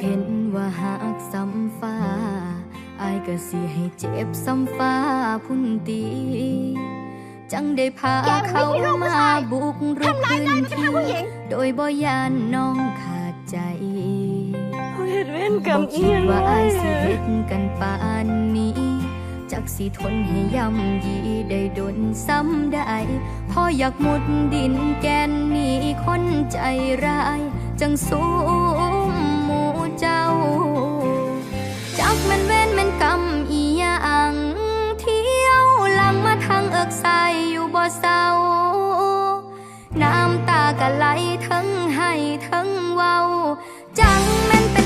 เห็นว่าหากซ้ำฟ้าอายก็สิให้เจ็บซ้ำฟ้าพุ่นตี จังได้พาแกมันไม่เขาใช่ลูกผู้มาชายบุกรุกทำร้ายพื้นายนมันก็ที่ทำผู้หญิงโดยบ่ยานน้องขาดใจเขาเห็นเว้นกรรมบ่อีคิดหยังว่าอายสิเลเฮ็ยดกันปานนี้จักสิทนให้ย่ำยีได้ดนซ้ำได้พออยากมุดดินแกนหนี้คนใจร้าย จังสู้ หมู่เจ้า จักมันเว้นมันกำอีหยังเที่ยวลังมาทางเอิกใสอยู่บ่เศร้า น้ำตากะไหลทั้งให้ทั้งเว้า จังมันเป็น